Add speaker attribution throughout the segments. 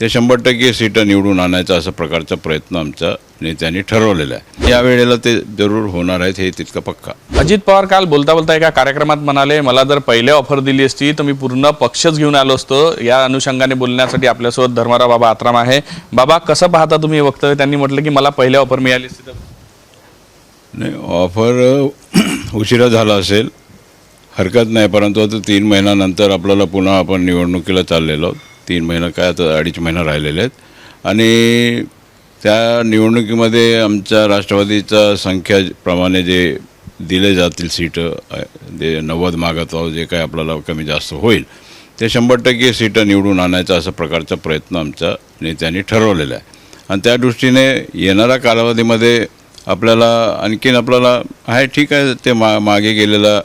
Speaker 1: ते शंभर टक्के सीटं निवडून आणायचा असा प्रकारचा प्रयत्न आमच्या नेत्यांनी ठरवलेला आहे. या वेळेला ते जरूर होणार आहेत हे तितकं पक्का.
Speaker 2: अजित पवार काल बोलता बोलता एका कार्यक्रमात म्हणाले मला जर पहिले ऑफर दिली असती तर मी पूर्ण पक्षच घेऊन आलो असतो. या अनुषंगाने बोलण्यासाठी आपल्यासोबत धर्माराव बाबा आत्राम आहे. बाबा कसं पाहता तुम्ही हे वक्तव्य? त्यांनी म्हटलं की मला पहिले ऑफर मिळाली असती तर.
Speaker 1: नाही ऑफर उशिरा झाला असेल. हरकत नाही परंतु आता तीन महिन्यानंतर आपल्याला पुन्हा आपण निवडणुकीला चाललेलो आहोत. तीन महिना काय आता अडीच महिना राहिलेले आहेत. आणि त्या निवडणुकीमध्ये आमच्या राष्ट्रवादीच्या संख्याप्रमाणे जे दिले जातील सीटं जे नव्वद मागत आहोत जे काय आपल्याला कमी जास्त होईल ते शंभर टक्के सीटं निवडून आणायचा असा प्रकारचा प्रयत्न आमच्या नेत्यांनी ठरवलेला आहे. आणि त्या दृष्टीने येणाऱ्या कालावधीमध्ये आपल्याला आणखीन आपल्याला आहे ठीक आहे ते मा मागे गेलेल्या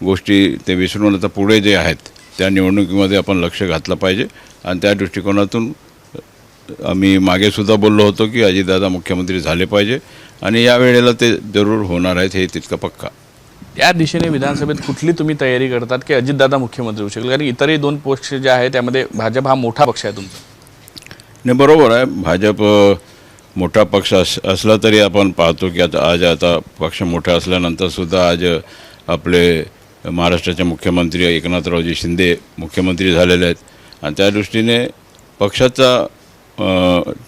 Speaker 1: गोष्टी ते विसरून आता पुढे जे आहेत त्या निवडणुकीमध्ये आपण लक्ष घातलं पाहिजे. आणि त्या दृष्टिकोनातून आम्ही मागेसुद्धा बोललो होतो की अजितदादा मुख्यमंत्री झाले पाहिजे. आणि या वेळेला ते जरूर होणार आहेत हे तितकं पक्का.
Speaker 2: या दिशेने विधानसभेत कुठली तुम्ही तयारी करतात की अजितदादा मुख्यमंत्री होऊ शकेल? कारण इतरही दोन पक्ष जे आहेत त्यामध्ये भाजप हा मोठा पक्ष आहे तुमचा.
Speaker 1: नाही बरोबर आहे. भाजप मोठा पक्ष अस असला तरी आपण पाहतो की आता आज आता पक्ष मोठा असल्यानंतर सुद्धा आज आपले महाराष्ट्राचे मुख्यमंत्री एकनाथरावजी शिंदे मुख्यमंत्री झालेले आहेत. आणि त्या दृष्टीने पक्षाचा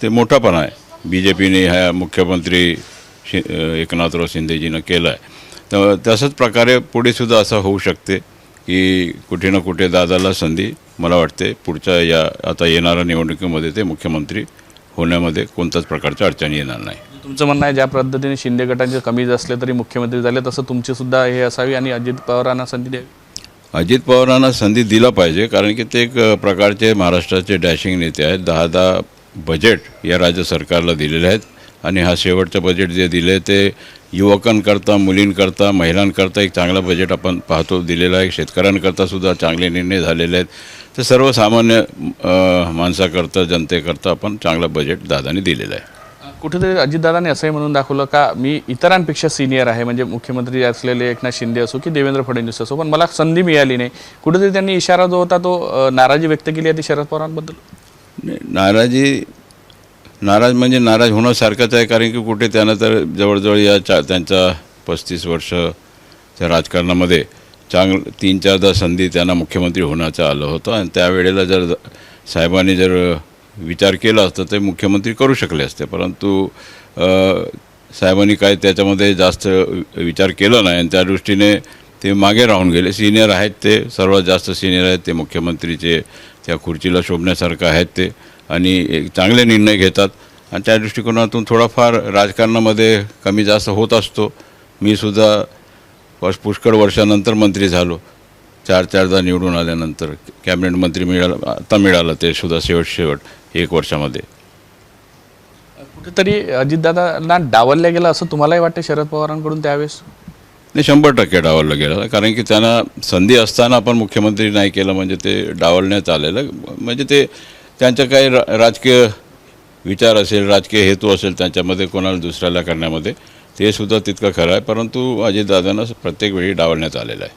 Speaker 1: ते मोठापणा आहे. बी जे पीने ह्या मुख्यमंत्री शि एकनाथराव शिंदेजीनं केलं आहे तर तसंच प्रकारे पुढेसुद्धा असं होऊ शकते की कुठे ना कुठे दादाला संधी मला वाटते पुढच्या या आता येणाऱ्या निवडणुकीमध्ये ते मुख्यमंत्री होण्यामध्ये कोणत्याच प्रकारच्या अडचणी येणार नाही.
Speaker 2: तुमचं म्हणणं आहे ज्या पद्धतीने शिंदे गटांचे कमी असले तरी मुख्यमंत्री झाले तसं तुमची सुद्धा हे असावी आणि अजित पवारांना संधी द्यावी.
Speaker 1: अजित पवारांना संधी दिला पाहिजे कारण की ते एक प्रकारचे महाराष्ट्राचे डॅशिंग नेते आहेत. दहा दहा बजेट या राज्य सरकारला दिलेले आहेत आणि हा शेवटचं बजेट जे दिले ते युवकांकरता मुलींकरता महिलांकरता एक चांगलं बजेट आपण पाहतो दिलेलं आहे. शेतकऱ्यांकरता सुद्धा चांगले निर्णय झालेले आहेत. तर सर्वसामान्य माणसाकरता जनतेकरता आपण चांगलं बजेट दादाने दिलेलं आहे.
Speaker 2: कुठेतरी अजितदादांनी असंही म्हणून दाखवलं का मी इतरांपेक्षा सिनियर आहे म्हणजे मुख्यमंत्री असलेले एकनाथ शिंदे असो की देवेंद्र फडणवीस असो पण मला संधी मिळाली नाही. कुठेतरी त्यांनी इशारा जो होता तो नाराजी व्यक्त केली आहे ती शरद पवारांबद्दल?
Speaker 1: नाराजी नाराज म्हणजे नाराज होण्यासारखंच आहे कारण की कुठे त्यांना तर जवळजवळ या चा त्यांच्या पस्तीस वर्ष त्या राजकारणामध्ये चांगलं तीन चारदा संधी त्यांना मुख्यमंत्री होण्याचं आलं होतं. आणि त्यावेळेला जर साहेबांनी जर विचार केला असता ते मुख्यमंत्री करू शकले असते. परंतु साहेबांनी काय त्याच्यामध्ये जास्त विचार केला नाही आणि त्या दृष्टीने ते मागे राहून गेले. सिनियर आहेत ते सर्वात जास्त सिनियर आहेत ते मुख्यमंत्रीचे त्या खुर्चीला शोभण्यासारखं आहेत ते आणि एक चांगले निर्णय घेतात. आणि त्या दृष्टिकोनातून थोडाफार राजकारणामध्ये कमी जास्त होत असतो. मी सुद्धा वर्ष पुष्कळ वर्षानंतर मंत्री झालो. चार चारदा निवडून आल्यानंतर कॅबिनेट मंत्री मिळालं आता मिळालं ते सुद्धा शेवट शेवट एक वर्षामध्ये.
Speaker 2: कुठेतरी अजितदादांना डावलल्या गेलं असं तुम्हालाही वाटतं शरद पवारांकडून त्यावेळेस?
Speaker 1: नाही शंभर टक्के डावललं गेलं. कारण की त्यांना संधी असताना आपण मुख्यमंत्री नाही केलं म्हणजे ते डावलण्यात आलेलं. म्हणजे ते त्यांचं काही रा राजकीय विचार असेल राजकीय हेतू असेल त्यांच्यामध्ये कोणाला दुसऱ्याला करण्यामध्ये ते सुद्धा तितकं खरं आहे. परंतु अजितदादांना प्रत्येक वेळी डावलण्यात आलेलं आहे.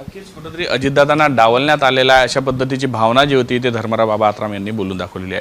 Speaker 2: नक्कीच कुठेतरी अजितदादांना डावलण्यात आलेला आहे अशा पद्धतीची भावना जी होती ते धर्मराव बाबा आत्राम यांनी बोलून दाखवलेली आहे.